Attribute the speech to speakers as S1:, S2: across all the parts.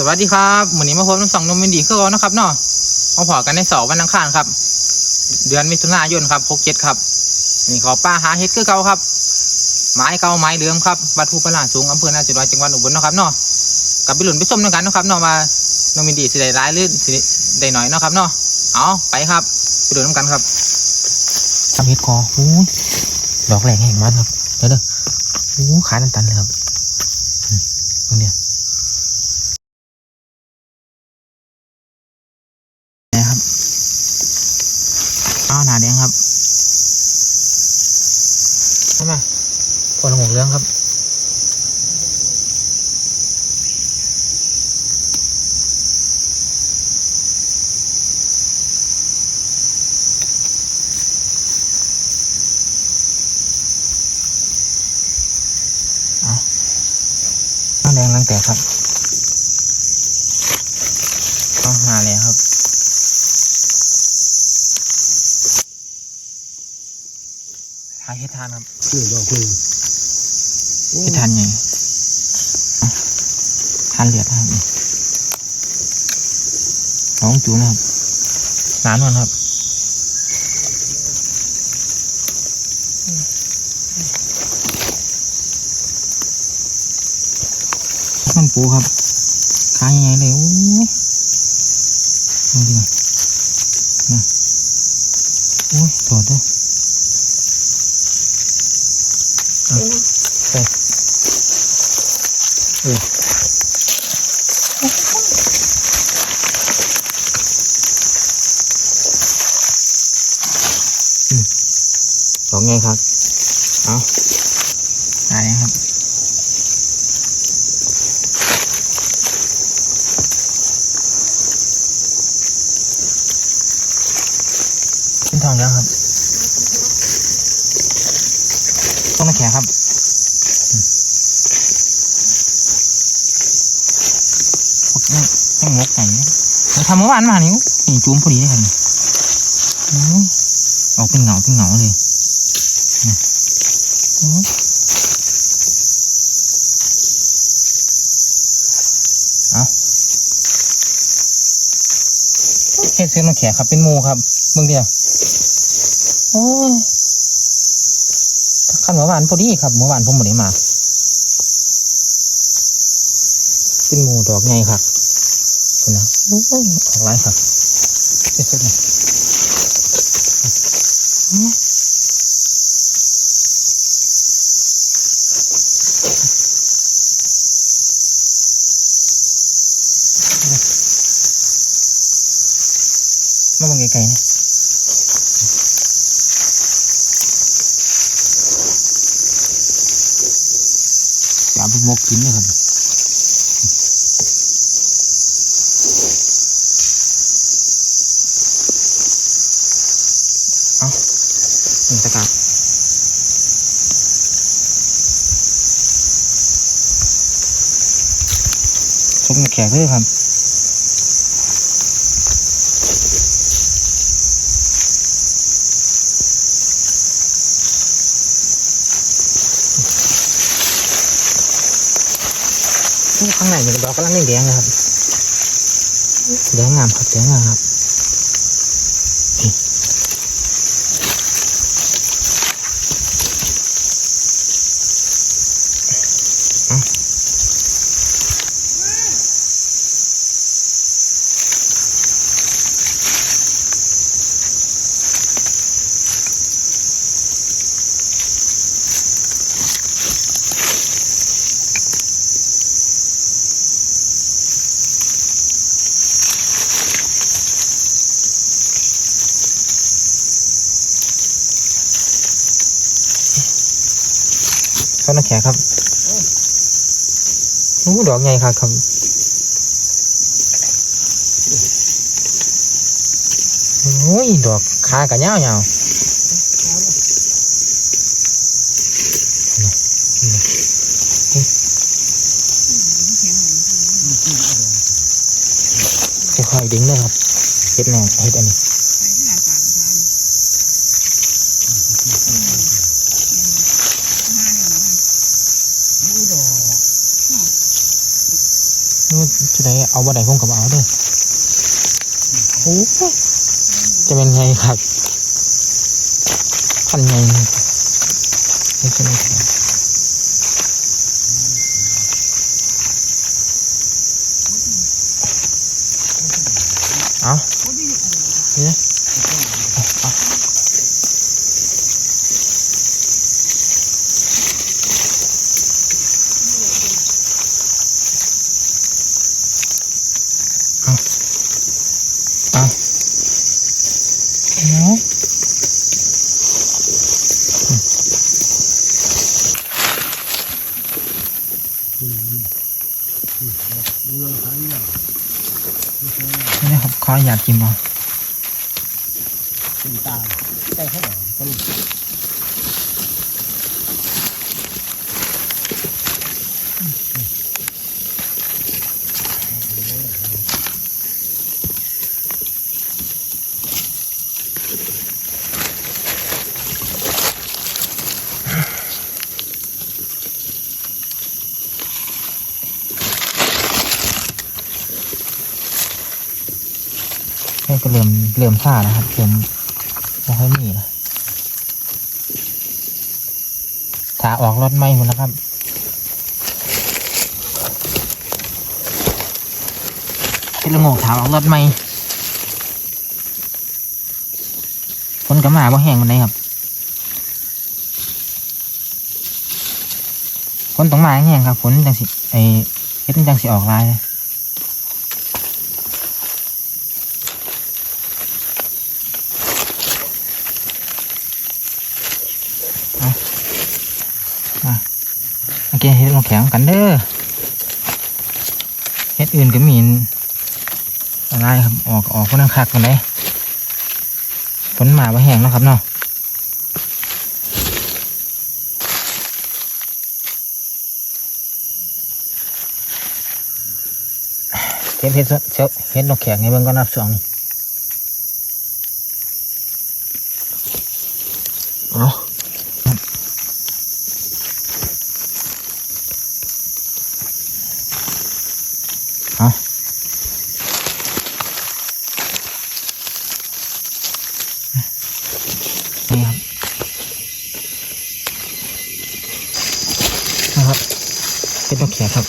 S1: สวัสดีครับวันนี้มาพบทั้งสองนมวินดีเครื่อเรานะครับเนาะมาพอกันในเสาร์วันอังคารครับ เดือนมิถุนายนครับหกเจ็ดครับ นี่ขอป้าหาเฮ็ดคือเก่าครับ ไม้เก่าไม้เดิมครับวัดภูพระลานสูงอำเภอนาจิตวาจังหวัดอุบลนะครับเนาะกับไปหลุนไปส้มด้วยกันนะครับเนาะมานมวินดีสิได้ร้ายหรือสิได้หน่อยเนาะครับเนาะ เอาไปครับ ไปดูน้ำกันครับทำเฮ็ดคออู้ดอกแหลงแห่งมันครับ เดี๋ยวเด้ออู้ขายตันๆเลยครับตรงเนี้ย นะครับอ้าวหนาแดงครับเข้ามาพอละหมกเรื่องครับ เอาหน้าแดงรังแตกครับต้องหาเลยครับ หาเห็ดทานครับ
S2: หนึ่งดอกหนึ่ง
S1: เห็ดทานไงเอาทานเหลือดทานนี่น้องจูนะครับหนานวนครับมันปูครับขายยังไงเลยโอ้ยดูดินะโอ้ยถอดด้วย เอออืมดอก ไงครับ เอาอะไรครับเป็นทองแล้วครับ ต้องมาแขกครับพวกนี้แม่งงกไก่เนี่ยเราทำเมื่อวานมานี่นี่จูมพอดีเลยครับออกเป็นเหงาเป็นเหงาเลย เอาเฮ็ดซื้อมาแขกครับเป็นมูครับเบิ่งเดียวโอ้ยขันเมื่อวานพอดีครับเมื่อวานผมไม่ได้มาเป็นมูดอกไงครับคุณนะโอ้ยออกไรครับเจ็ดสิบเลย มาบังไกลๆนะอย่าไปมกกินเลยครับเอาหนึ่งตะกร้าชมแขกเลยครับ ข้างในมันดอกกำลังแดงๆนะครับแดงงามครับแดงงามครับ เขาน้าแขกครับโอ้ดอกไงครับครับโอ้ยดอกขากระเงาเงาค่อยๆดึงเลยครับเฮ็ดแนวเฮ็ดอันนี้ นู่นจะได้เอาบ่ได้ผมกับเอาเด้อโอ้จะเป็นไงครับพันไงนี่จะเป็นไงเอาเนี่ยเอาเอาเนาะ นี่นะครับขออยากกินบ่
S2: เป็นตาใกล้เขาไหร่
S1: ก็เริ่มเริ่มซ่านะครับเริ่มไม่ค่อยมีนะถ้าออกรถไม่หมดแล้วครับเป็นละงกถาออกรถไม่ฝนกับมาบ่แห้งมันไหนครับฝนต้องมาแห้งครับฝนจังสิไอเฮ็ดมันจังสิออกลายเลย เคเฮ็ดลงแข็งกันเด้อเฮ็ดอื่นก็มีอะไรครับออกออกคนนังคักกันได้ฝนมาบ่แห้งแล้วครับเนาะเฮ็ดเฮ็ดเฮ็ดเฮ็ดนกแข็งให้เบิ่งก่อนนับสองนี่เอา นี่ครับนะครับ เป็นนกแขกครับ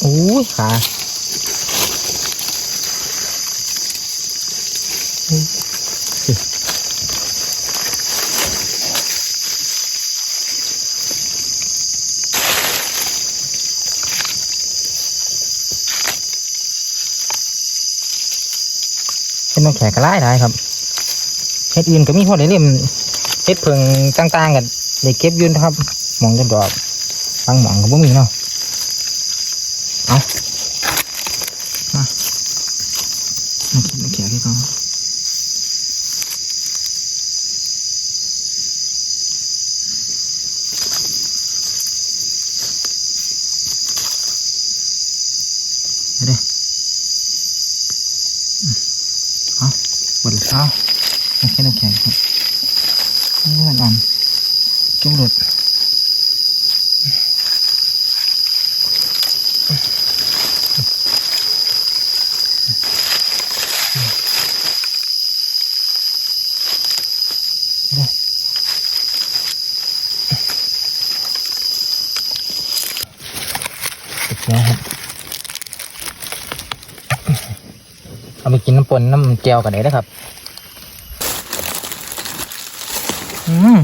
S1: โอ้ยขาโอ้ยเป็นนกแขกกระไล่ได้ครับ เฮ็ดอื่นก็มีพอได้เล่มเฮ็ดเพิงต่างๆกันได้เก็บยืนนะครับหมองจนดอกบางหมองก็บ่มีเนาะเอามามากินมาแขกให้ก่อนเด้ออืมเอาปวดเท้ามา แค่น้ำแข็งครับนี่มันอ่อนจุ่มหลุดติดนะครับเอาไปกินน้ำปนน้ำแก้วกันได้นะครับ อืม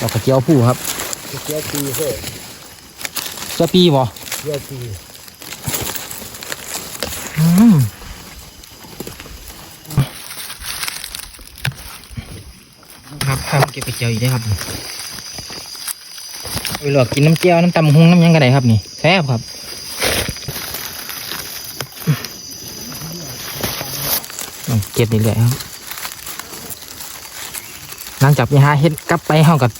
S1: ดอกกระเจียวผู้ครับ
S2: เจ้าปีเฮ้ย
S1: เจ้าปีบ่
S2: เจ้าปี
S1: อืมครับข้าวเก็บกระเจียวอีกได้ครับไปหลอกกินน้ำเจียวน้ำตำหุงน้ำหยังกระไดครับนี่แซ่บครับ ต้อง เก็บเรื่อยๆครับหลังจากไปหาเห็ดกลับไปเฮากับ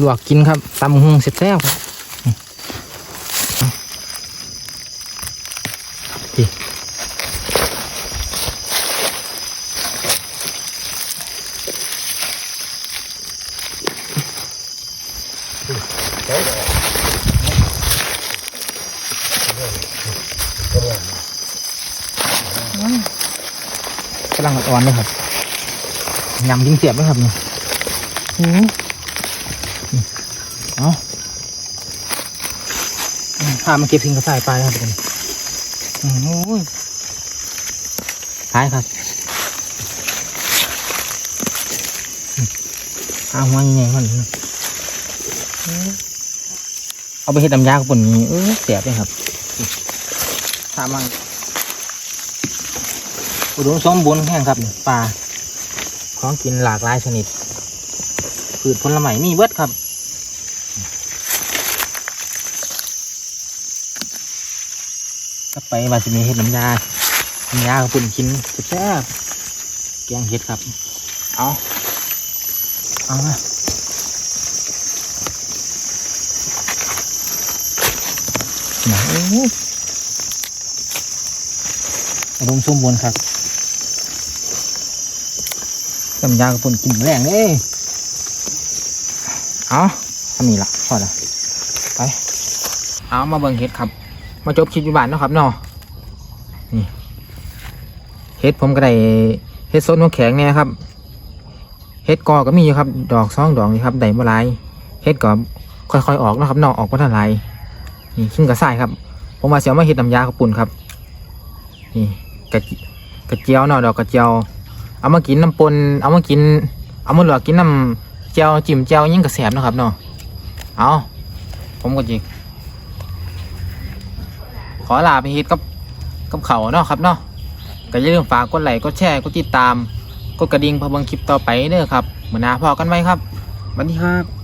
S1: ลวกกินครับตำหุงเสร็จแล้วครับ กำลังอ่อนๆเลยครับยำยิ่งเสียบเลยครับนี่โอ้โหนี่เอาอืมพามาเก็บสิ่งกระสายไปครับผมโอ้โหท้ายครับอืมเอาหัวยังไงมันนี่เอาไปเห็ดน้ำยากับปุ่นนี้เออเสียบเลยครับตามมา อุดมสมบูรณ์แห้งครับนี่ปลาของกินหลากหลายชนิดพืชผลไม้มีเบิดครับก็ไปว่าจะมีเห็ดน้ำยาน้ำยากระปุ่นกินแซ่บๆแกงเห็ดครับ เอาเอามาน่ะโอ้โหอุดมสมบูรณ์ครับ จำยากระปุ่นกินแรงเลยเอาทำนี่ละพอละไป เอามาเบิ่งเห็ดครับ มาจบคลิปอยู่บ้านเนาะครับเนาะนี่เห็ดผมก็ได้เห็ดสดหัวแข็งเนี่ยครับเห็ดกอก็มีอยู่ครับ ดอกสองดอกนี่ครับได้บ่หลายเห็ดก็ค่อยๆออกเนาะครับเนาะออกบ่ทันหลายนี่ขึ้นกระส่ายครับ ผมมาเสียมาเห็ดน้ำยากระปุ่นครับ นี่กระเจกระเจียวเนาะดอกกระเจียว เอามากินน้ำปนเอามากิน เอามาหลอกกินน้ำเจียวจิ้มเจียวยิ่งกระแสบนะครับเนาะเอาผมก็จิขอลาไปฮิตกับกับเขาเนาะครับเนาะก็อย่าลืมฝากกดไลค์กดแชร์กดติดตามกดกระดิ่งเพื่อเบิ่งคลิปต่อไปเด้อครับเหมือนนาพอกันไว้ครับสวัสดีครับ